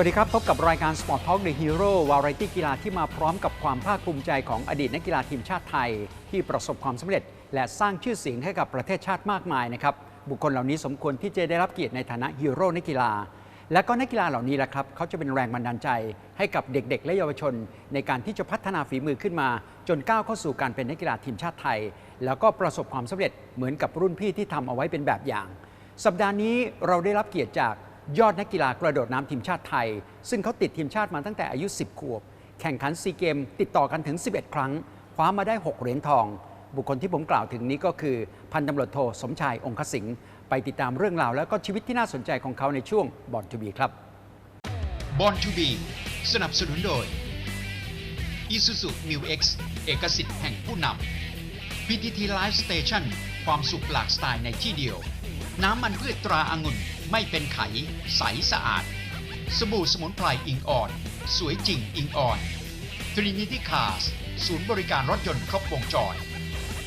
วัสดีครับ พบกับรายการ Sport Talk The Hero วาไรตี้กีฬาที่มาพร้อมกับความภาคภูมิใจของอดีตนักกีฬาทีมชาติไทย ที่ประสบความสำเร็จ และสร้างชื่อเสียงให้กับประเทศชาติมากมายนะครับ บุคคลเหล่านี้สมควรที่จะได้รับเกียรติในฐานะฮีโร่นักกีฬา และก็นักกีฬาเหล่านี้แหละครับ เขาจะเป็นแรงบันดาลใจให้กับเด็ก ๆ และเยาวชน ในการที่จะพัฒนาฝีมือขึ้นมา จนก้าวเข้าสู่การเป็นนักกีฬาทีมชาติไทย แล้วก็ประสบความสำเร็จเหมือนกับรุ่นพี่ที่ทำเอาไว้เป็นแบบอย่าง สัปดาห์นี้เราได้รับเกียรติจาก ยอดนักกีฬากระโดดน้ำทีมชาติไทย ซึ่งเขาติดทีมชาติมาตั้งแต่อายุ 10 ขวบ แข่งขันซีเกม ติดต่อกันถึง 11 ครั้ง คว้ามาได้ 6 เหรียญทอง บุคคลที่ผมกล่าวถึงนี้ก็คือ พันตำรวจโทสมชายองคสิงห์ไปติดตามเรื่องราวแล้วก็ชีวิตที่น่าสนใจของเขาในช่วงบอลทูบีครับบอลทูบีสนับสนุนโดย Isuzu New X เอกสิทธิ์แห่งผู้นำ PTT Live Station ความสุขหลากสไตล์ในที่เดียว น้ำมันพืชตราอางุ่น ไม่เป็นไข ใสสะอาด สบู่สมุนไพรอิงอ่อน สวยจริงอิงอ่อน Trinity Cars ศูนย์บริการรถยนต์ครบวงจร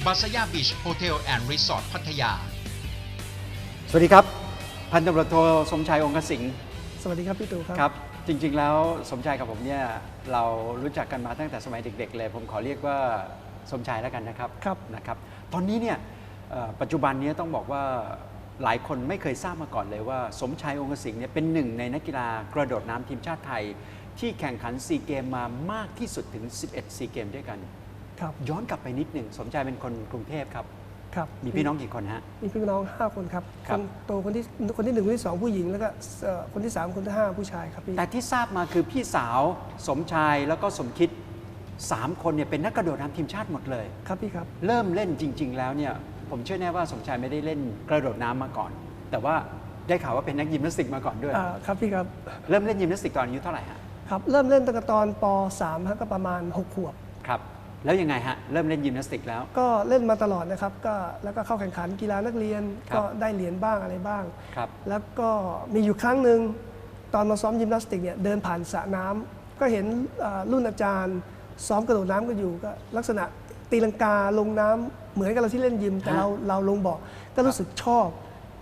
บาสยาบีชโฮเทลแอนด์รีสอร์ทพัทยา สวัสดีครับ พันตำรวจโทสมชายองคสิงห์สวัสดีครับพี่ตู่ครับ ครับ จริง ๆ แล้วสมชายกับผมเนี่ยเรารู้จักกันมาตั้งแต่สมัยเด็ก ๆ เลย ผมขอเรียกว่าสมชายแล้วกันนะครับ ครับ นะครับ ตอนนี้เนี่ยเอ่อปัจจุบันเนี้ต้องบอกว่า หลายคนไม่เคยทราบมาก่อนเลยว่า สมชายองคสิงห์เนี่ยเป็นหนึ่งในนักกีฬากระโดดน้ำทีมชาติไทย ที่แข่งขันซีเกมมามากที่สุดถึง 11ซีเกมด้วยกัน ครับย้อนกลับไปนิดหนึ่งสมชายเป็นคนกรุงเทพครับ ครับมีพี่น้องกี่คนฮะ มีพี่น้อง 5 คนครับครับ นโตคนที่คนที่หนึ่งคนที่สองผู้หญิงแล้วก็เอ่อคนที่สามคนที่ห้าผู้ชายครับพี่แต่ที่ทราบมาคือพี่สาวสมชายแล้วก็สมคิดสามคนเนี่ยเป็นนักกระโดดน้ำทีมชาติหมดเลย ครับพี่ครับ เริ่มเล่นจริง ๆ แล้วเนี่ย ผมเชื่อแน่ว่าสมชายไม่ได้เล่นกระโดดน้ำมาก่อน แต่ว่าได้ข่าวว่าเป็นนักยิมนาสติกมาก่อนด้วย อ่าครับพี่ครับเริ่มเล่นยิมนาสติกตอนอายุเท่าไหร่ฮะครับเริ่มเล่นตั้งแต่ตอนป .3 ฮะก็ประมาณ 6 ขวบ ครับ แล้วยังไงฮะเริ่มเล่นยิมนาสติกแล้ว ก็เล่นมาตลอดนะครับก็แล้วก็เข้าแข่งขันกีฬานักเรียนครับ ก็ได้เหรียญบ้างอะไรบ้าง ครับ แล้วก็มีอยู่ครั้งหนึ่งตอนมาซ้อมยิมนาสติกเนี่ยเดินผ่านสระน้ำก็เห็นเอ่อรุ่นอาจารย์ ซ้อมกระโดดน้ำกันอยู่ก็ลักษณะตีลังกาลงน้ำ เหมือนกับเราที่เล่นยิมแต่ฮะเราเราลงเบาะก็รู้สึกชอบ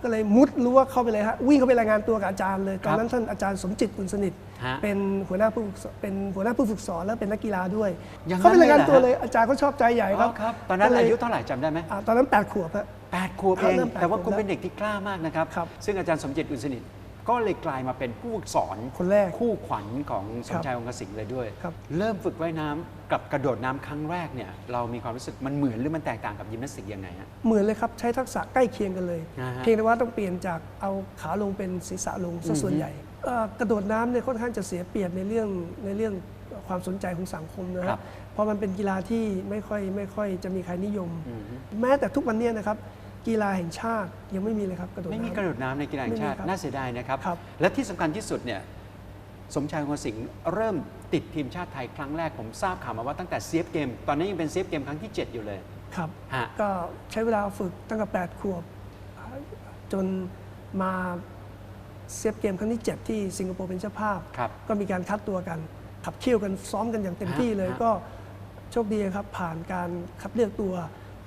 ก็เลยมุดรั้วเข้าไปเลยฮะวิ่งเข้าไปรายงานตัวกับอาจารย์เลยตอนนั้นท่านอาจารย์สมจิตอุ่นสนิท ฮะเป็นหัวหน้าผู้ฝึกสอนเป็นหัวหน้าผู้ฝึกสอนแล้วเป็นนักกีฬาด้วย อย่างนั้นเขาไปรายงานตัวเลยเหรอฮะเลยอาจารย์เขาชอบใจใหญ่อ๋ครัอบครับตอนนั้นก็เลอายุเท่าไหร่จำได้ไหม อ่าตอนนั้นแปดขวบฮะแปดขวบครัเอบงเริ่มแปดแต่ว่าขวบคุณแล้วเป็นเด็กที่กล้ามากนะครับ ครับซึ่งอาจารย์สมจิตอุนสนิท ก็เลยกลายมาเป็นผู้สอนคนแรกคู่ขวัญของสมครับชายองคสิงห์เลยด้วย ครับ เริ่มฝึกว่ายน้ำกับกระโดดน้ำครั้งแรกเนี่ยเรามีความรู้สึกมันเหมือนหรือมันแตกต่างกับยิมนาสติกยังไงฮะ เหมือนเลยครับ ใช้ทักษะใกล้เคียงกันเลย อ่าฮะเพียงแต่ว่าต้องเปลี่ยนจากเอาขาลงเป็นศีรษะลงซะส่วนใหญ่เอ่อกระโดดน้ำเนี่ยค่อนข้างจะเสียเปรียบในเรื่องในเรื่องความสนใจของสังคมนะครัฮะบเพราะมันเป็นกีฬาที่ไม่ค่อยไม่ค่อยจะมีใครนิยมอืมแม้แต่ทุกวันเนี้นะครับ กีฬาแห่งชาติยังไม่มีเลยครับกระโดดไม่มีน้ำกระโดดน้ำในกีฬาแห่งชาติ ไม่มีครับน่าเสียดายนะครับ ครับ และที่สำคัญที่สุดเนี่ยสมชายองคสิงห์เริ่มติดทีมชาติไทยครั้งแรกผมทราบข่าวมาว่าตั้งแต่เซฟเกม ตอนนั้นยังเป็นเซฟเกมครั้งที่ 7 อยู่เลย ครับ ฮะ ก็ใช้เวลาฝึกตั้งแต่8ขวบ จนมาเซฟเกมครั้งที่ 7 ที่สิงคโปร์เป็นเจ้าภาพ ครับ ก็มีการคัดตัวกัน ขับเคี่ยวกันซ้อมกันอย่างเต็มที่เลยฮะก็โชคดีครับผ่านการคัดเลือกตัว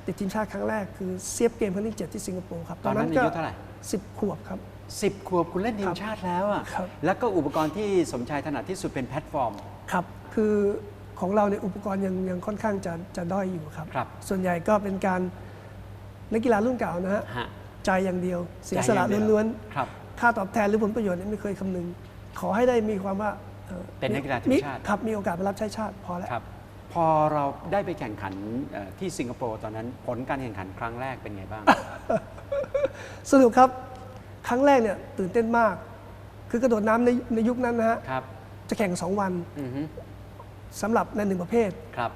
ติดทีมชาติครั้งแรกคือเซฟเกมครั้งที่7ที่สิงคโปร์ครับตอนนั้นอายุเท่าไหร่10ขวบครับสิบขวบคุณเล่นทีครัมบชาติแล้วอะครับแล้วก็อุปกรณ์ที่สมชายถนัดที่สุดเป็นแพลตฟอร์มครับคือของเราเนี่ยอุปกรณ์ยังยังค่อนข้างจะจะด้อยอยู่ครับครับส่วนใหญ่ก็เป็นการนักกีฬารุ่นเก่านะฮะฮะใจอย่างเดียว เสียสละใจอย่างเดียวล้วนครับๆค่าตอบแทนหรือผลประโยชน์เนี่ยไม่เคยคำนึง ขอให้ได้มีความว่าอ่อเป็นนักกีฬาทีมชาติครับมีโอกาสไปรับใช้ชาติพอแล้วครับ พอเราได้ไปแข่งขันเอ่อที่สิงคโปร์ตอนนั้น ผลการแข่งขันครั้งแรกเป็นไงบ้าง สนุกครับ ครั้งแรกเนี่ยตื่นเต้นมาก คือกระโดดน้ำในในยุคนั้นนะฮะ ครับจะแข่ง 2 วันอือฮึสำหรับในหนึ่งประเภท ครับ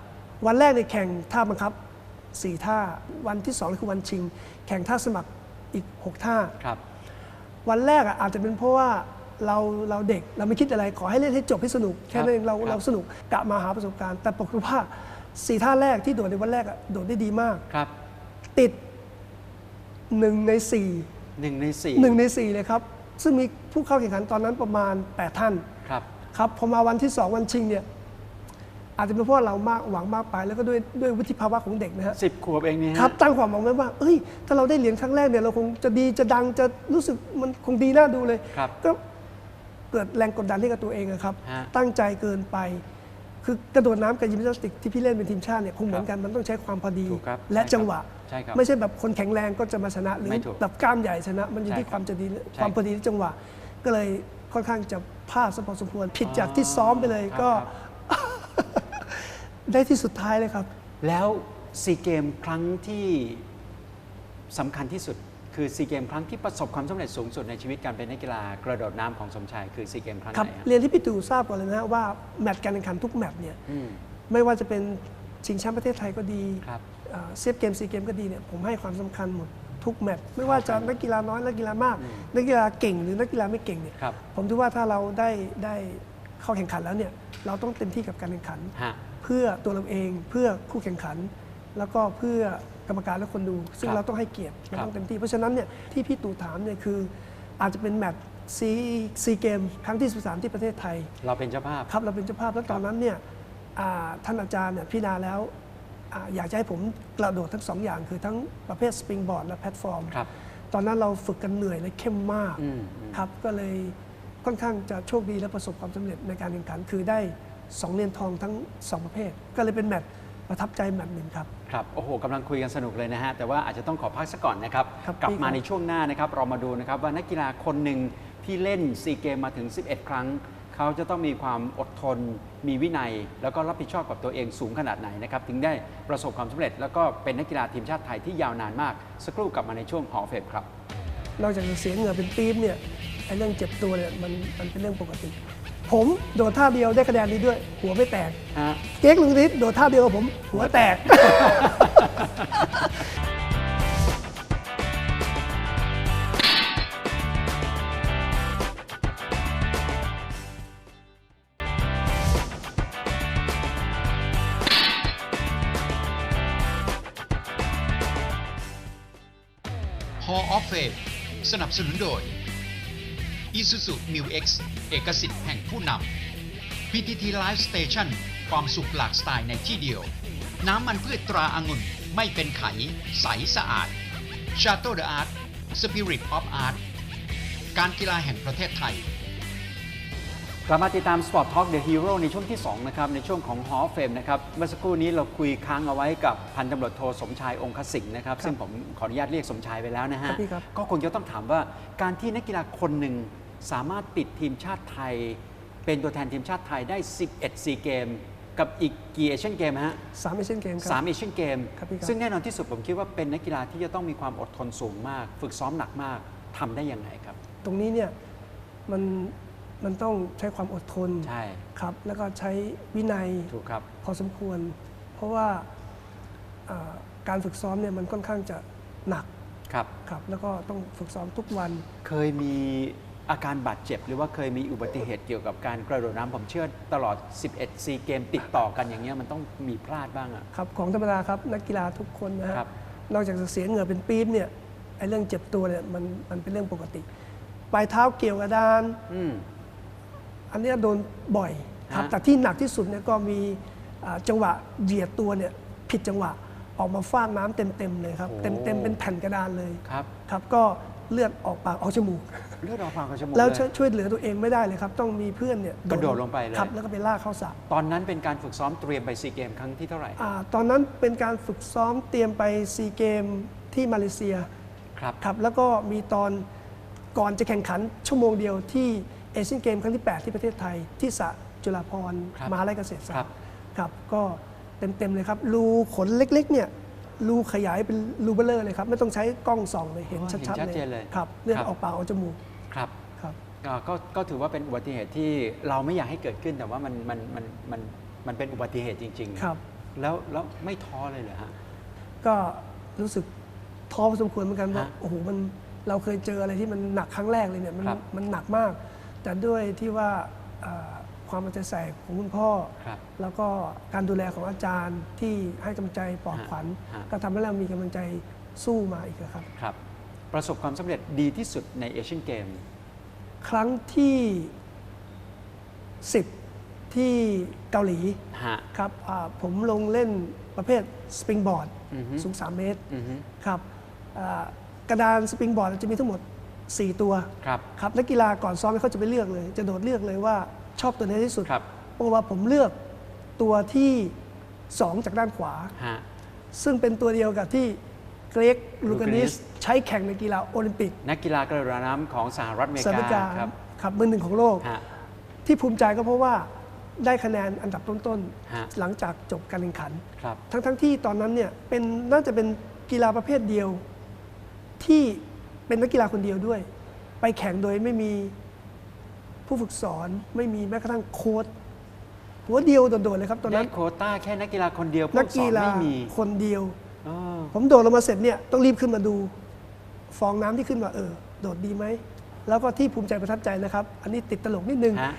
วันแรกเนี่ยแข่งท่าบังคับ 4 ท่า วันที่2คือวันชิง แข่งท่าสมัครอีก 6 ท่า ครับ วันแรกอะอาจจะเป็นเพราะว่า เราเราเด็กเราไม่คิดอะไรขอให้เล่นให้จบให้สนุกแค่นั้นเองเราครับเราสนุกกะมาหาประสบการณ์ แต่ปรากฏว่าสี่ท่าแรกที่โดดในวันแรกอะโดดได้ดีมาก ครับ ติดหนึ่งในสี่หนึ่งในสี่หนึ่งในสี่เลยครับ ซึ่งมีผู้เข้าแข่งขันตอนนั้นประมาณ 8 ท่าน ครับ ครับพอมาวันที่ 2 วันชิงเนี่ยอาจจะเป็นเพราะเรามากหวังมากไป แล้วก็ด้วยด้วยวุฒิภาวะของเด็กนะฮะสิบขวบเองเนี่ยฮะครับ ตั้งความหวังไว้ว่า เอ้ย ถ้าเราได้เหรียญครั้งแรกเนี่ยเราคงจะดีจะดังจะรู้สึกมันคงดีน่าดูเลยครับก็ เกิดแรงกดดันให้กับตัวเองอะครับ ฮะตั้งใจเกินไป คือกระโดดน้ำกับยิมนาสติกที่พี่เล่นเป็นทีมชาติเนี่ยคงเหมือนกันมันต้องใช้ความพอดี ถูกครับและใช่ครับจังหวะ ใช่ครับไม่ใช่แบบคนแข็งแรงก็จะมาชนะหรือไม่ถูกแบบกล้ามใหญ่ชนะ มันอยู่ใช่ที่ความจะดีใช่ความพอดีที่จังหวะ ก็เลยค่อนข้างจะพลาดสักพอสมควรผิดจากที่ซ้อมไปเลยครับก็ ครับ ได้ที่สุดท้ายเลยครับ แล้วซีเกมครั้งที่สำคัญที่สุด คือซีเกมครั้งที่ประสบความสำเร็จสูงสุดในชีวิตการเป็นนักกีฬากระโดดน้ำของสมชายคือซีเกมครั้งครับไหนฮะเรียนที่พี่ตู่ทราบก่อนเลยนะฮะว่าแมตช์การแข่งขันทุกแมตช์เนี่ยอืมไม่ว่าจะเป็นชิงแชมป์ประเทศไทยก็ดีครับเซฟเกมซีเกมก็ดีเนี่ยผมให้ความสำคัญหมดทุกแมตช์ไม่ว่าจะนักกีฬาน้อยนักกีฬามาก นักกีฬาเก่งหรือนักกีฬาไม่เก่งเนี่ยครับผมคิดว่าถ้าเราได้ได้เข้าแข่งขันแล้วเนี่ยเราต้องเต็มที่กับการแข่งขันฮะเพื่อตัวเราเองเพื่อคู่แข่งขัน แล้วก็เพื่อ กรรมการและคนดู ซึ่งครับเราต้องให้เกียรติเราครับต้องเต็มที่ เพราะฉะนั้นเนี่ยที่พี่ตู่ถามเนี่ยคือ อาจจะเป็นแมตช์ซีซีเกมครั้งที่ 13 ที่ประเทศไทย เราเป็นเจ้าภาพครับเราเป็นเจ้าภาพแล้วตอนนั้นเนี่ยอ่าท่านอาจารย์เนี่ยพิจารณาแล้วอาอยากจะให้ผมกระโดดทั้งสองอย่าง คือทั้งประเภทสปริงบอร์ดและแพลตฟอร์มครับตอนนั้นเราฝึกกันเหนื่อยและเข้มมากอืมอืมครับก็เลยค่อนข้างจะโชคดีและประสบความสำเร็จในการแข่งขันคือได้ 2เหรียญทองทั้ง 2 ประเภท ก็เลยเป็นแมตช์ ประทับใจแมตช์หนึ่งครับ ครับ โอ้โหกำลังคุยกันสนุกเลยนะฮะ แต่ว่าอาจจะต้องขอพักสักก่อนนะครับ ครับกลับพี่มาครับ ในช่วงหน้านะครับ เรามาดูนะครับว่านักกีฬาคนหนึ่งที่เล่นซีเกมมาถึง 11 ครั้ง เขาจะต้องมีความอดทน มีวินัย แล้วก็รับผิดชอบกับตัวเองสูงขนาดไหนนะครับ ถึงได้ประสบความสำเร็จ แล้วก็เป็นนักกีฬาทีมชาติไทยที่ยาวนานมาก สักครู่กลับมาในช่วงหอเฟมครับ นอกจากจะเสียเหงื่อเป็นปี๊บเนี่ยไอ้เรื่องเจ็บตัวเนี่ยมันมันเป็นเรื่องปกติ ผมโดดท่าเดียวได้คะแนนนี้ด้วย หัวไม่แตก ฮะ เก๊กลุงฤทธิ์โดดท่าเดียวกับผม หัวแตก Hall of Fame สนับสนุนโดย Isuzu Mu X เอกสิทธิ์แห่งผู้นำ PTT Live Station ความสุขหลากสไตล์ในที่เดียว น้ำมันพืชตราอางุ่นไม่เป็นไข ใสสะอาด Chateau de Art Spirit of Art การกีฬาแห่งประเทศไทย กลับมาติดตาม Sport Talk The Hero ในช่วงที่ 2 นะครับ ในช่วงของ Hall of Fame นะครับ เมื่อสักครู่นี้เราคุยค้างเอาไว้กับพันตำรวจโทสมชายองคสิงห์นะครับ ซึ่งผมขออนุญาตเรียกสมชายไปแล้วนะฮะครับพี่ครับก็คงจะต้องถามว่าการที่นักกีฬาคนหนึ่ง สามารถติดทีมชาติไทย เป็นตัวแทนทีมชาติไทยได้ 11ซีเกม กับอีกกี่เอเชียนเกมฮะสามเอเชียนเกมคสารัมบเอเชียนเกมครับพี่ครับ ซึ่งแน่นอนที่สุดผมคิดว่าเป็นนักกีฬาที่จะต้องมีความอดทนสูงมาก ฝึกซ้อมหนักมากทำได้ยังไงครับ ตรงนี้เนี่ยมันมันต้องใช้ความอดทนใช่ครับ แล้วก็ใช้วินัยถูกครับ พอสมควร เพราะว่าอ่าการฝึกซ้อมเนี่ยมันค่อนข้างจะหนักครับ ครับ แล้วก็ต้องฝึกซ้อมทุกวัน เคยมี อาการบาดเจ็บ หรือว่าเคยมีอุบัติเหตุเกี่ยวกับการกระโดดน้ำผมเชื่อตลอด 11 ซีเกมติดต่อกันอย่างเงี้ยมันต้องมีพลาดบ้างอะ ครับของธรรมดาครับนักกีฬาทุกคนนะฮะครับ นอกจากจะเสียเหงื่อเป็นปี๊บเนี่ยไอ้เรื่องเจ็บตัวเนี่ยมันมันเป็นเรื่องปกติ ปลายเท้าเกี่ยวกระดาน อืม อันเนี้ยโดนบ่อยครับฮะ แต่ที่หนักที่สุดเนี่ยก็มีอ่าจังหวะเหยียดตัวเนี่ยผิดจังหวะออกมาฟาดน้ำเต็มๆเลยครับ เต็มๆเป็นแผ่นกระดานเลยครับ ครับก็เลือดออกปากออกจมูก เลือดออกปากกับจมูกแล้วเลยช่วยช่วยเหลือตัวเองไม่ได้เลยครับ ต้องมีเพื่อนเนี่ยกระโดดลงไปเลยครับแล้วก็ไปลากเข้าสระตอนนั้นเป็นการฝึกซ้อมเตรียมไปซีเกมครั้งที่เท่าไหร่อ่าตอนนั้นเป็นการฝึกซ้อมเตรียมไปซีเกมที่มาเลเซียครับครับแล้วก็มีตอนก่อนจะแข่งขันชั่วโมงเดียวที่เอเชียนเกมครั้งที่ 8 ที่ประเทศไทย ที่สระจุฬาภรณ์ครับมหาลัยเกษตรศาครัสตบร์ครับก็เต็มๆเลยครับรูขนเล็กๆเนี่ย รูขยายเป็นรูเบลเลอร์เลยครับ ไม่ต้องใช้กล้องส่องเลยเห็นอ๋อชัดเห็นชัดๆเจนเลยครับเลือดครับ ออกปากออกจมูก ครับครับ อ่าก็ก็ถือว่าเป็นอุบัติเหตุที่เราไม่อยากให้เกิดขึ้นแต่ว่ามันมันมันมันมันเป็นอุบัติเหตุจริงๆครับ แล้วแล้วไม่ท้อเลยเหรอฮะ ก็รู้สึกท้อพอสมควรเหมือนกันว่าฮะโอ้โหมันเราเคยเจออะไรที่มันหนักครั้งแรกเลยเนี่ยมันครับมันหนักมาก แต่ด้วยที่ว่าอ่า ความเอาใจใส่ของคุณพ่อ ครับแล้วก็การดูแลของอาจารย์ที่ให้กำลังใจปลอบขวัญฮะ ก็ทำให้เรามีกำลังใจสู้มาอีกอะครับ ครับ ประสบความสำเร็จดีที่สุดในเอเชียนเกม ครั้งที่ 10 ที่เกาหลีฮะ ครับอ่าผมลงเล่นประเภทสปริงบอร์ดอือฮึ สูง 3 เมตรอือฮึครับอ่ากระดานสปริงบอร์ดจะมีทั้งหมด 4 ตัว ครับ ครับนักกีฬาก่อนซ้อมเขาจะไปเลือกเลย จะโดดเลือกเลยว่า ชอบตัวไหนที่สุดครับ เพราะว่าผมเลือกตัวที่ 2 จากด้านขวา ฮะ ซึ่งเป็นตัวเดียวกับที่เกรกลูกานิส Louganis ใช้แข่งในกีฬาโอลิมปิกนักกีฬากระโดดน้ำของสหรัฐอเมริสหรัฐอเมริกากาครับครับมือหนึ่งของโลก ฮะ ที่ภูมิใจก็เพราะว่าได้คะแนนอันดับต้นฮะ ๆ หลังจากจบการแข่งขัน ครับ ทั้งๆที่ตอนนั้นเนี่ยเป็นน่าจะเป็นกีฬาประเภทเดียว ที่เป็นนักกีฬาคนเดียวด้วย ไปแข่งโดยไม่มี ผู้ฝึกสอนไม่มีแม้กระทั่งโค้ชหัวเดียวโดดๆเลยครับตอนได้นั้น โควต้าแค่นักกีฬาคนเดียวนักผู้สกีอนฬาไม่มีคนเดียว อ๋อผมโดดลงมาเสร็จเนี่ยต้องรีบขึ้นมาดู ฟองน้ำที่ขึ้นมาเออ โดดดีไหม แล้วก็ที่ภูมิใจประทับใจนะครับ อันนี้ติดตลกนิดนึง ฮะ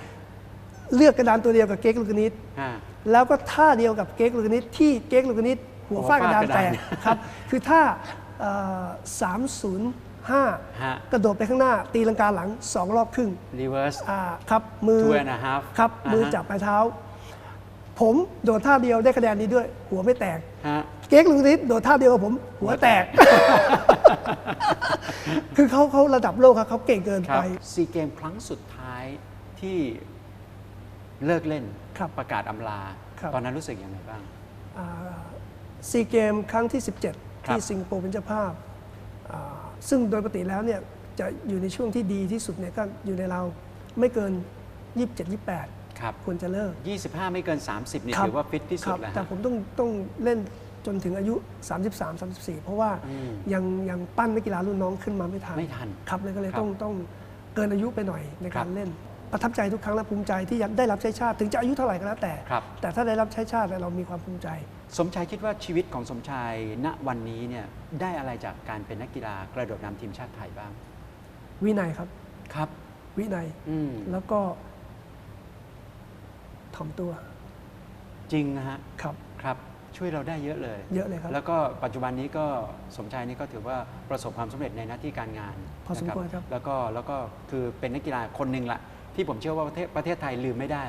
เลือกกระดานตัวเดียวกับเก๊กลูกานิสฮะ แล้วก็ท่าเดียวกับเก๊กลูกานิสที่เก๊กลูกานิสหัวฟาดกระดานหัวฟาดกระดาน แตกครับ คือท่าสามศูนย์ห้า ฮะกระโดดไปข้างหน้า ตีลังกาหลังสองรอบครึ่ง reverse อ่าครับมือ two and a half ครับอ่าฮะ มือจับปลายเท้า ผมโดดท่าเดียวได้คะแนนนี้ด้วย หัวไม่แตก ฮะ เก๊กลูกานิสโดดท่าเดียวกับผม หัวแตก คือเขาเขาระดับโลกครับเขาเก่งเกินครัไปบซีเกมครั้งสุดท้ายที่เลิกเล่นครับประกาศอำลา ครับ ตอนนั้นรู้สึกยังไงบ้าง ซีเกมครั้งที่ 17 ครับ ที่สิงคโปร์เป็นเจ้าภาพอ่า ซึ่งโดยปกติแล้วเนี่ยจะอยู่ในช่วงที่ดีที่สุดเนี่ยก็อยู่ในเราไม่เกิน 27 28 ครับ ควรจะเลิก 25 ไม่เกิน 30นี่ครับถือว่าฟิตที่สุคดรับแล้วแต่ฮะผมต้องต้องเล่นจนถึงอายุ 33 34 เพราะว่าอืมยังยังปั้นนักกีฬารุ่นน้องขึ้นมาไม่ทันไม่ทันครับเลยก็เลยครับต้องต้องเกินอายุไปหน่อยในครักาบรเล่น ประทับใจทุกครั้งและภูมิใจที่ได้รับใช้ชาติ ถึงจะอายุเท่าไหร่ก็แล้วแต่ ครับ แต่ถ้าได้รับใช้ชาติเนี่ยเรามีความภูมิใจ สมชายคิดว่าชีวิตของสมชายณวันนี้เนี่ยได้อะไรจากการเป็นนักกีฬากระโดดน้ำทีมชาติไทยบ้าง วินัยครับ ครับ วินัยอืมแล้วก็ถ่อมตัวจริงนะฮะครับ ครับ ช่วยเราได้เยอะเลย เยอะเลยครับ แล้วก็ปัจจุบันนี้ก็สมชายนี่ก็ถือว่าประสบความสำเร็จในหน้าที่การงานพอสมควรครับแล้วก็แล้วก็คือเป็นนักกีฬาคนหนึ่งละ ที่ผมเชื่อว่าประเทศประเทศไทยลืมไม่ได้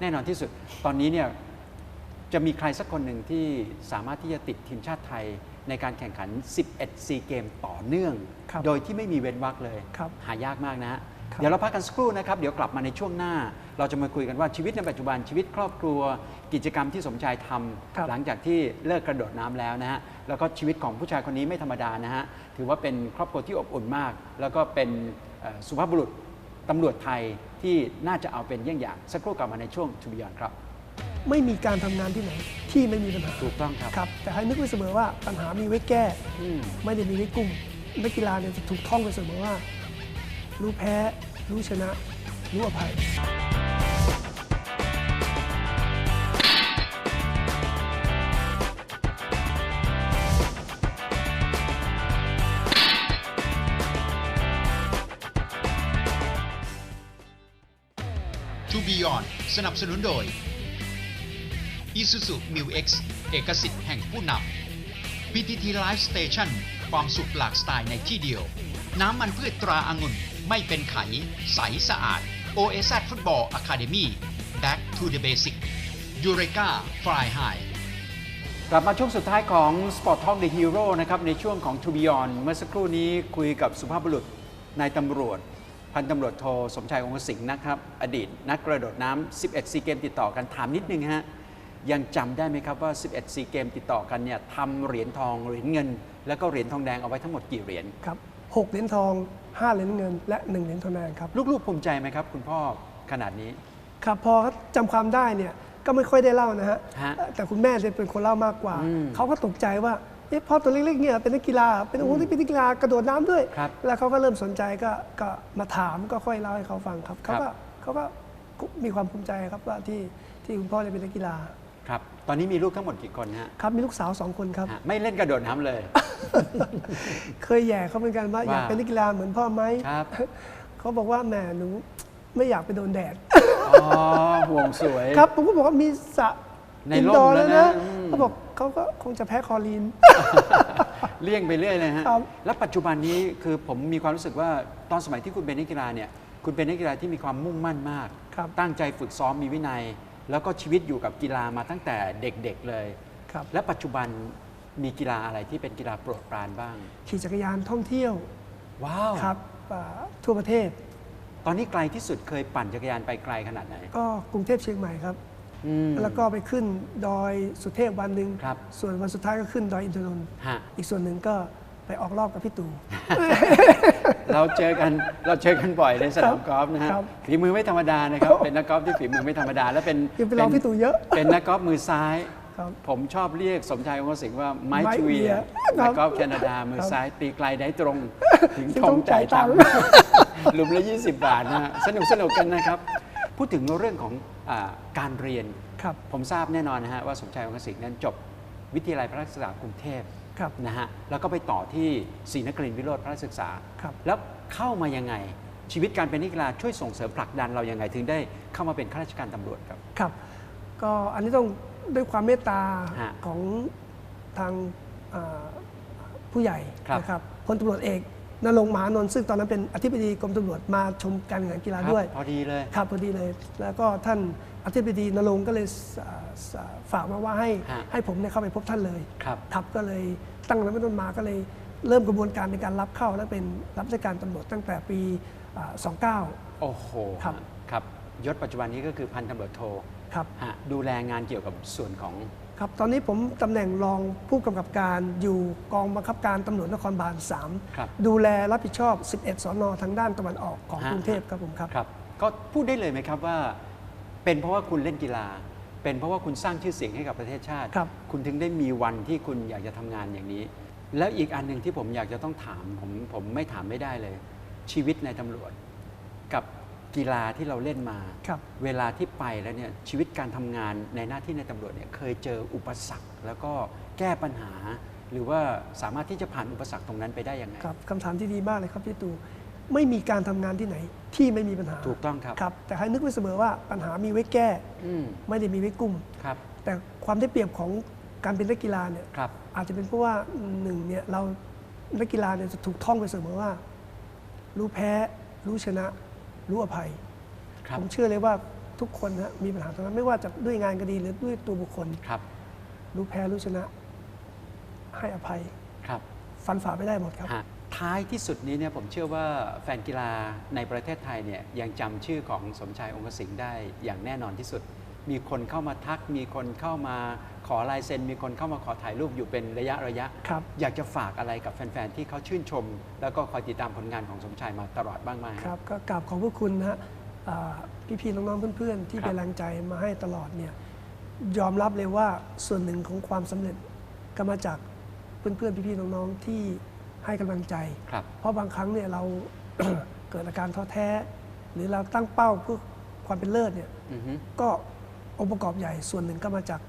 แน่นอนที่สุดตอนนี้เนี่ยจะมีใครสักคนหนึ่งที่สามารถที่จะติดทีมชาติไทยในการแข่งขัน 11 ซีเกมต่อเนื่องครับโดยที่ไม่มีเว้นวรรคเลยครับหายากมากนะฮะครับเดี๋ยวเราพักกันสักครู่นะครับ เดี๋ยวกลับมาในช่วงหน้า เราจะมาคุยกันว่าชีวิตในปัจจุบันชีวิตครอบครัว กิจกรรมที่สมชายทำครับหลังจากที่เลิกกระโดดน้ำแล้วนะฮะ แล้วก็ชีวิตของผู้ชายคนนี้ไม่ธรรมดานะฮะ ถือว่าเป็นครอบครัวที่อบอุ่นมาก แล้วก็เป็นเอ่อสุภาพบุรุษ ตำรวจไทยที่น่าจะเอาเป็นเยี่ยงอย่าง สักครู่กลับมาในช่วงทูบิยอนครับ ไม่มีการทำงานที่ไหน ที่ไม่มีปัญหาถูกต้องครับ ครับ แต่ให้นึกไว้เสมอว่าปัญหามีไว้แก้ อืม ไม่ได้มีไว้กุ้มนักกีฬาเนี่ยจะถูกท่องไปเสมอว่า รู้แพ้ รู้ชนะ รู้อภัย สนับสนุนโดย Isuzu Mu X เอกสิทธิ์แห่งผู้นำ PTT Live Station ความสุขหลากสไตล์ในที่เดียว น้ำมันพืชตราอางุ่นไม่เป็นไข ใสสะอาด OSZ Football Academy Back to the Basic Eureka Fly High กลับมาช่วงสุดท้ายของ Sport Talk The Hero นะครับในช่วงของ To Beyond เมื่อสักครู่นี้คุยกับสุภาพบุรุษนายตำรวจ พันตำรวจโทสมชายองคสิงห์นะครับ อดีตนักกระโดดน้ำ 11 ซีเกมติดต่อกันถามนิดนึงฮะยังจำได้ไหมครับว่า 11 ซีเกมติดต่อกันเนี่ยทำเหรียญทองเหรียญเงิน แล้วก็เหรียญทองแดงเอาไว้ทั้งหมดกี่เหรียญครับหกเหรียญทองห้าเหรียญเงิน และหนึ่งเหรียญทองแดงครับลูกๆภูมิใจไหมครับ คุณพ่อขนาดนี้ ครับพอเขาจำความได้เนี่ยก็ไม่ค่อยได้เล่านะฮะฮะแต่คุณแม่จะเป็นคนเล่ามากกว่าอืมเขาก็ตกใจว่า เอ๊ะพ่อตัวเล็กๆเนี่ยเป็นนักกีฬา เป็นโอ้โหที่เป็นนักกีฬากระโดดน้ำด้วย ครับแล้วเขาก็เริ่มสนใจก็ก็มาถามก็ค่อยเล่าให้เขาฟังครับเขาก็เขาก็มีความภูมิใจครับว่าที่ที่คุณพ่อได้เป็นนักกีฬาครับ ตอนนี้มีลูกทั้งหมดกี่คนฮะครับมีลูกสาวสองคนครับ ฮะไม่เล่นกระโดดน้ำเลย เคยแย่เขาเหมือนกันว่าว่าอยากเป็นนักกีฬาเหมือนพ่อไหมครับ เขาบอกว่าแหมหนูไม่อยากไปโดนแดด อ๋อห่วงสวย ครับผมก็บอกว่ามีสระในอินร่ดอมร์แล้แล้ววนะนะอืม เขาบอก เขาก็คงจะแพ้คลอรีน เลี่ยงไปเรื่อยเลยฮะ ครับ แล้วปัจจุบันนี้คือผมมีความรู้สึกว่าตอนสมัยที่คุณเป็นนักกีฬาเนี่ย คุณเป็นนักกีฬาที่มีความมุ่งมั่นมาก ครับ ตั้งใจฝึกซ้อมมีวินัย แล้วก็ชีวิตอยู่กับกีฬามาตั้งแต่เด็กๆเลย ครับ และปัจจุบันมีกีฬาอะไรที่เป็นกีฬาโปรดปรานบ้าง ขี่จักรยานท่องเที่ยวว้าว ครับอ่าทั่วประเทศ ตอนนี้ไกลที่สุดเคยปั่นจักรยานไปไกลขนาดไหน ก็กรุงเทพเชียงใหม่ครับ อืม แล้วก็ไปขึ้นดอยสุเทพวันหนึ่งครับส่วนวันสุดท้ายก็ขึ้นดอยอินทนนท์ฮะ อีกส่วนหนึ่งก็ไปออกรอบกับพี่ตู่ เราเจอกันเราเจอกันบ่อยในสนามกอล์ฟนะฮะครับฝีมือไม่ธรรมดานะครับ เป็นนักกอล์ฟที่ฝีมือไม่ธรรมดา และเป็นยังไปลองพี่ตู่เยอะเป็นนักกอล์ฟมือซ้าย ครับผมชอบเรียกสมชายองค์สิงห์ว่าไม้ไม้ทวีเวียนักครับกอล์ฟแคนาดามือซ้ายตีไกลได้ตรง ถึงถึงทต้งองจ่ายตังค์ จ่ายตังค์ หลุมละ 20 บาทนะฮะสนุกสนุกกันนะครับ พูดถึงเรื่องของอา การเรียนครับผมทราบแน่นอนนะฮะว่าสมชายองค์สิงห์นั้นจบวิทยาลัยพระราชศึกษากรุงเทพครับนะฮะแล้วก็ไปต่อที่ศรีนครินทรวิโรธพระราชศึกษาครับแล้วเข้ามายังไงชีวิตการเป็นนักกีฬาช่วยส่งเสริมผลักดันเรายังไงถึงได้เข้ามาเป็นข้าราชการตำรวจครับครับ ก็อันนี้ต้องด้วยความเมตตาฮะของทางอ่าผู้ใหญ่ครับนะครับพลตำรวจเอก นรงค์มหานนท์ซึ่งตอนนั้นเป็นอธิบดีกรมตำรวจมาชมการแข่งขันกีฬาครับด้วย พอดีเลย ครับพอดีเลย แล้วก็ท่านอธิบดีนรงค์ก็เลยสอ่าสอ่าฝากมาว่าให้ฮะให้ผมเนี่ยเข้าไปพบท่านเลยครับครับก็เลยตั้งแต่นั้นเป็นต้นมาก็เลยเริ่มกระบวนการในการรับเข้าและเป็นรับราชการตำรวจตั้งแต่ปีอ่า29 โอ้โหครับ ครับยศปัจจุบันนี้ก็คือพันตำรวจโทครับ ฮะดูแลงานเกี่ยวกับส่วนของ ครับตอนนี้ผมตำแหน่งรองผู้กำกับการอยู่กองบังคับการตำรวจนครบาลครับ3ดูแลรับผิดชอบ 11 สอนอทางด้านตะวันออกของฮะ กรุงเทพครับผมครับ ครับ ก็พูดได้เลยไหมครับว่า เป็นเพราะว่าคุณเล่นกีฬา เป็นเพราะว่าคุณสร้างชื่อเสียงให้กับประเทศชาติครับคุณถึงได้มีวันที่คุณอยากจะทำงานอย่างนี้ แล้วอีกอันหนึ่งที่ผมอยากจะต้องถามผมผมไม่ถามไม่ได้เลย ชีวิตในตำรวจ กับ กีฬาที่เราเล่นมาครับเวลาที่ไปแล้วเนี่ยชีวิตการทำงานในหน้าที่ในตำรวจเนี่ยเคยเจออุปสรรค แล้วก็แก้ปัญหา หรือว่าสามารถที่จะผ่านอุปสรรคตรงนั้นไปได้ยังไงครับคำถามที่ดีมากเลยครับพี่ตูไม่มีการทำงานที่ไหนที่ไม่มีปัญหาถูกต้องครับครับแต่ให้นึกไว้เสมอว่าปัญหามีไว้แก้อืมไม่ได้มีไว้กุ้มครับ แต่ความได้เปรียบของการเป็นนักกีฬาเนี่ยครับอาจจะเป็นเพราะว่าหนึ่งเนี่ยเรานักกีฬาเนี่ยจะถูกท่องไปเสมอว่า รู้แพ้รู้ชนะ รู้อภัย ครับ ผมเชื่อเลยว่าทุกคนนะมีปัญหาตรงนั้นไม่ว่าจะด้วยงานก็ดีหรือด้วยตัวบุคคล ครับ รู้แพ้รู้ชนะ ให้อภัย ครับฟันฝ่าไม่ได้หมดครับ ฮะท้ายที่สุดนี้เนี่ยผมเชื่อว่าแฟนกีฬาในประเทศไทยเนี่ยยังจำชื่อของสมชายองคสิงห์ได้อย่างแน่นอนที่สุด มีคนเข้ามาทัก มีคนเข้ามาข อลายเซ็นมีคนเข้ามาขอถ่ายรูปอยู่เป็นระยะระยะ ครับอยากจะฝากอะไรกับแฟน ๆ ที่เขาชื่นชม แล้วก็คอยติดตามผลงานของสมชายมาตลอดบ้างไหม ครับก็กราบขอบพระคุณนะฮะอ่าพี่ๆน้องๆเพื่อนๆ ที่ครับ เป็นแรงใจมาให้ตลอดเนี่ยยอมรับเลยว่าส่วนหนึ่งของความสำเร็จก็มาจากเพื่อนๆพี่ๆน้องๆที่ให้กำลังใจ ครับ เพราะบางครั้งเนี่ยเรา เกิดอาการท้อแท้ หรือเราตั้งเป้าเพื่อความเป็นเลิศเนี่ย อือฮึ ก็องค์ประกอบใหญ่ส่วนหนึ่งก็มาจาก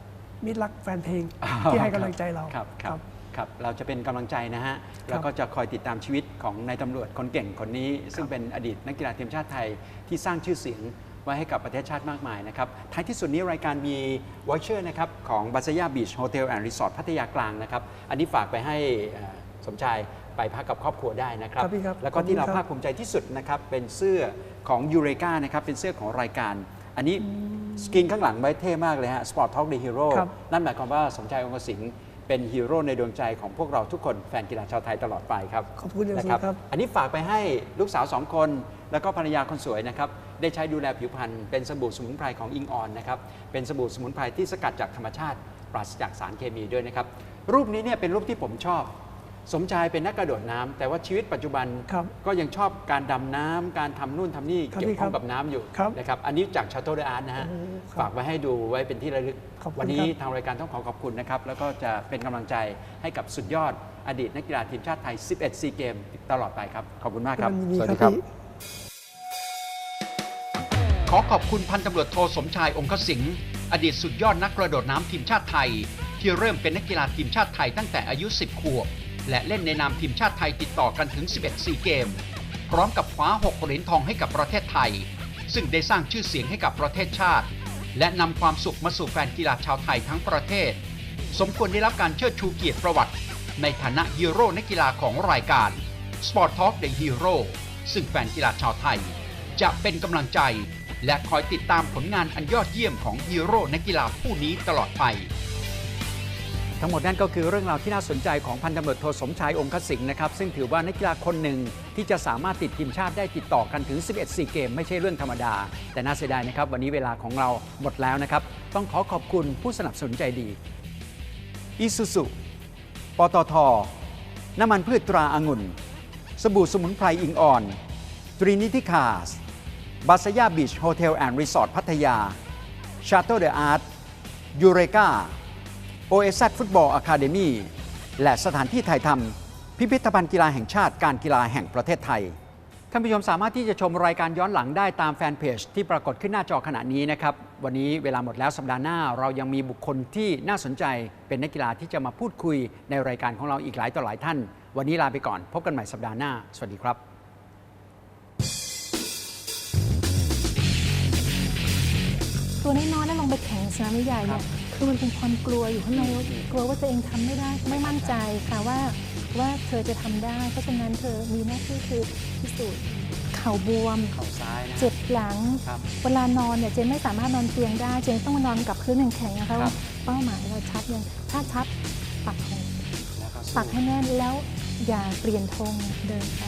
มิตรรักแฟนเพลงอ๋อที่ให้กำลังใจเราครับครับครับเราจะเป็นกำลังใจนะฮะแล้วก็จะคอยติดตามชีวิตของนายตำรวจคนเก่งคนนี้ ซึ่งเป็นอดีตนักกีฬาทีมชาติไทยที่สร้างชื่อเสียงไว้ให้กับประเทศชาติมากมายนะครับ ท้ายที่สุดนี้รายการมีวอเชอร์นะครับของบัสยาบีชโฮเทลแอนด์รีสอร์ทพัทยากลางนะครับ อันนี้ฝากไปให้เอ่อสมชายไปพักกับครอบครัวได้นะครับครับพี่ครับแล้วก็ที่เราขอบคุณครับภาคภูมิใจที่สุดนะครับเป็นเสื้อของยูเรกานะครับเป็นเสื้อของรายการ อันนี้สกรีนข้างหลังไว้เท่มากเลยฮะ Sport Talk the Hero ครับนั่นหมายความว่าสมชายองคสิงห์เป็นฮีโร่ในดวงใจของพวกเราทุกคนแฟนกีฬาชาวไทยตลอดไปครับ ขอบคุณอย่างสูงนะครับครับ อันนี้ฝากไปให้ลูกสาวสองคน แล้วก็ภรรยาคนสวยนะครับ ได้ใช้ดูแลผิวพรรณเป็นสบู่สมุนไพรของอิงออนนะครับ เป็นสบู่สมุนไพรที่สกัดจากธรรมชาติ ปราศจากสารเคมีด้วยนะครับ รูปนี้เนี่ยเป็นรูปที่ผมชอบ สมชายเป็นนักกระโดดน้ำแต่ว่าชีวิตปัจจุบันครับก็ยังชอบการดำน้ำการทำนู่นทำนี่ครับเกี่ยวข้องพี่ครับกับน้ำอยู่ครับนะครับอันนี้จากชาโตเดอาร์ตนะฮะโอ้ครับฝากไว้ให้ดูไว้เป็นที่ระลึกขอบคุณวันนี้ครับทางรายการต้องขอขอบคุณนะครับ แล้วก็จะเป็นกำลังใจให้กับสุดยอดอดีตนักกีฬาทีมชาติไทย 11 ซีเกมตลอดไปครับ ขอบคุณมากครับมันยินดีสวัสครัดีบครับพี่ขอขอบคุณพันตำรวจโทสมชายองคสิงห์อดีตสุดยอดนักกระโดดน้ำทีมชาติไทย ที่เริ่มเป็นนักกีฬาทีมชาติไทยตั้งแต่อายุ 10 ขวบ และเล่นในนามทีมชาติไทยติดต่อกันถึง 11 ซีเกม พร้อมกับคว้า 6 เหรียญทองให้กับประเทศไทย ซึ่งได้สร้างชื่อเสียงให้กับประเทศชาติ และนำความสุขมาสู่แฟนกีฬาชาวไทยทั้งประเทศ สมควรได้รับการเชิดชูเกียรติประวัติ ในฐานะฮีโร่นักกีฬาของรายการ Sport Talk The Hero ซึ่งแฟนกีฬาชาวไทย จะเป็นกำลังใจ และคอยติดตามผลงานอันยอดเยี่ยมของฮีโร่นักกีฬาผู้นี้ตลอดไป ทั้งหมดนั่นก็คือเรื่องราวที่น่าสนใจของพันตำรวจโทสมชายองคสิงห์นะครับ ซึ่งถือว่านักกีฬาคนหนึ่งที่จะสามารถติดทีมชาติได้ติดต่อกันถึง 11 4เกม ไม่ใช่เรื่องธรรมดา แต่น่าเสียดายนะครับ วันนี้เวลาของเราหมดแล้วนะครับ ต้องขอขอบคุณผู้สนับสนุนใจดีอิซูซุปตท น้ำมันพืชตราอางุ่น สบู่สมุนไพรอิงอ่อนตรีนิติคาสบาสยาบีชโฮเทลแอนด์รีสอร์ทพัทยาชาโตเดอะอาร์ตยูเรกา โอเอซัฟุตบอลอะคาเดมีและสถานที่ถ่ายทำพิพิธภัณฑ์กีฬาแห่งชาติการกีฬาแห่งประเทศไทย ท่านผู้ชมสามารถที่จะชมรายการย้อนหลังได้ตามแฟนเพจที่ปรากฏขึ้นหน้าจอขณะนี้นะครับ วันนี้เวลาหมดแล้วสัปดาห์หน้า เรายังมีบุคคลที่น่าสนใจเป็นนักกีฬาที่จะมาพูดคุยในรายการของเราอีกหลายต่อหลายท่าน วันนี้ลาไปก่อน พบกันใหม่สัปดาห์หน้า สวัสดีครับตัวน้อยๆแล้วลงไปแข่งสนามใหญ่เนี่ย คือมันเป็นความกลัวอยู่ข้างในว่ากลัวว่าตัวเองทำไม่ได้ไม่มั่นใจค่ะว่าว่าเธอจะทำได้ เพราะฉะนั้นเธอมีหน้าที่คือพิสูจน์เข่าบวมเข่าซ้ายนะเจ็บหลังครับเวลานอนเนี่ยเจนไม่สามารถนอนเตียงได้ เจนต้องมานอนกับพื้นแข็งๆนะคะครัว่าบเป้าหมายเราชัดยังถ้าชัดปักธงแล้วก็สู้ปักให้แน่นแล้วอย่าเปลี่ยนธงเดินไป